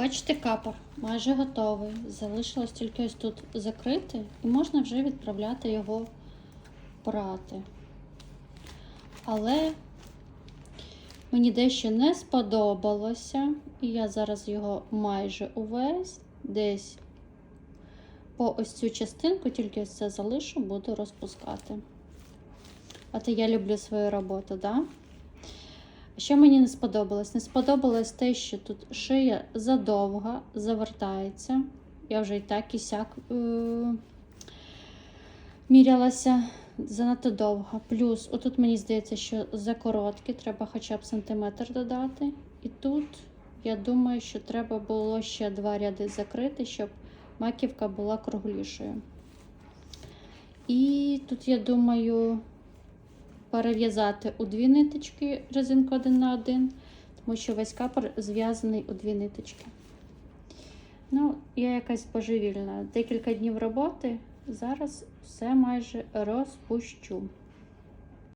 Бачите, капор майже готовий. Залишилось тільки ось тут закрити, і можна вже відправляти його прати. Але мені дещо не сподобалося, і я зараз його майже увесь десь по ось цю частинку, тільки ось це залишу, буду розпускати. А то я люблю свою роботу, да? Що мені не сподобалось? Не сподобалось те, що тут шия задовга, завертається. Я вже і так і сяк е- мірялася занадто довго. Плюс, отут мені здається, що за короткі, треба хоча б сантиметр додати. І тут, я думаю, що треба було ще два ряди закрити, щоб маківка була круглішою. І тут, я думаю, перев'язати у дві ниточки резинку один на один, тому що весь капор зв'язаний у дві ниточки. Ну, я якась божевільна. Декілька днів роботи. Зараз все майже розпущу.